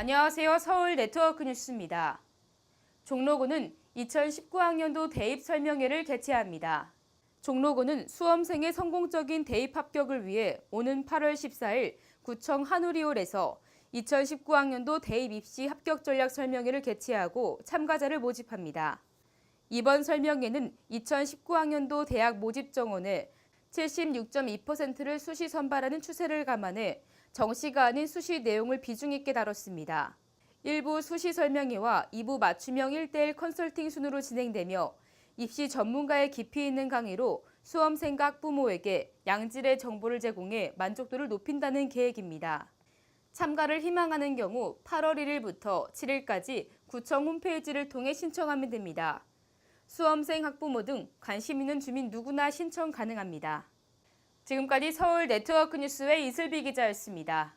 안녕하세요. 서울 네트워크 뉴스입니다. 종로구는 2019학년도 대입 설명회를 개최합니다. 종로구는 수험생의 성공적인 대입 합격을 위해 오는 8월 14일 구청 한우리홀에서 2019학년도 대입 입시 합격 전략 설명회를 개최하고 참가자를 모집합니다. 이번 설명회는 2019학년도 대학 모집 정원의 76.2%를 수시 선발하는 추세를 감안해 정시가 아닌 수시 내용을 비중 있게 다뤘습니다. 일부 수시 설명회와 2부 맞춤형 1대1 컨설팅 순으로 진행되며 입시 전문가의 깊이 있는 강의로 수험생과 학부모에게 양질의 정보를 제공해 만족도를 높인다는 계획입니다. 참가를 희망하는 경우 8월 1일부터 7일까지 구청 홈페이지를 통해 신청하면 됩니다. 수험생, 학부모 등 관심 있는 주민 누구나 신청 가능합니다. 지금까지 서울 네트워크 뉴스의 이슬비 기자였습니다.